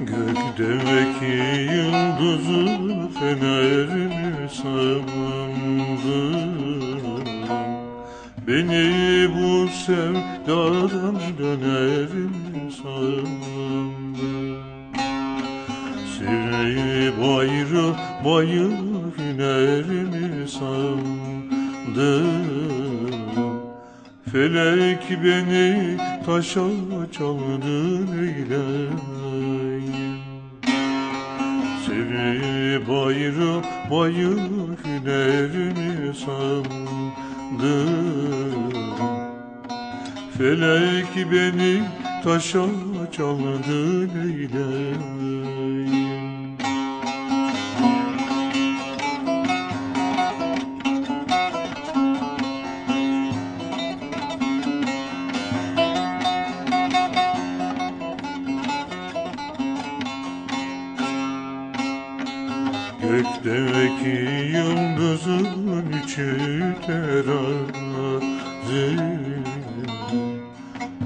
Gökteki yıldızı fenerini sandım Beni bu sevdadan dönerim sandım Sireyip ayrı bayır hünerimi sandım Felek beni taşa çaldı neyleyim Sevip ayrı bayır hünerimi sandım. Felek beni taşa çaldı neyleyim Gökteki yıldızın içi terazi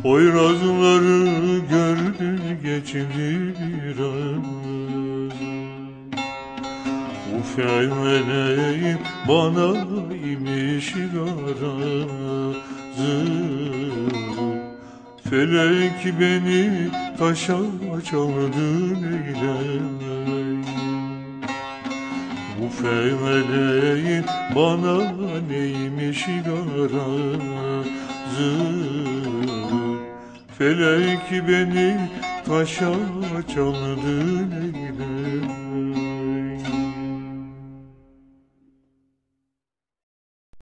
Poyrazları gördü geçti biraz Uf meleğim bana imiş garazı Felek beni taşa çaldı neyleyim bu fevmeleyin bana neymiş garazı Felek beni taşa çaldı neyleyim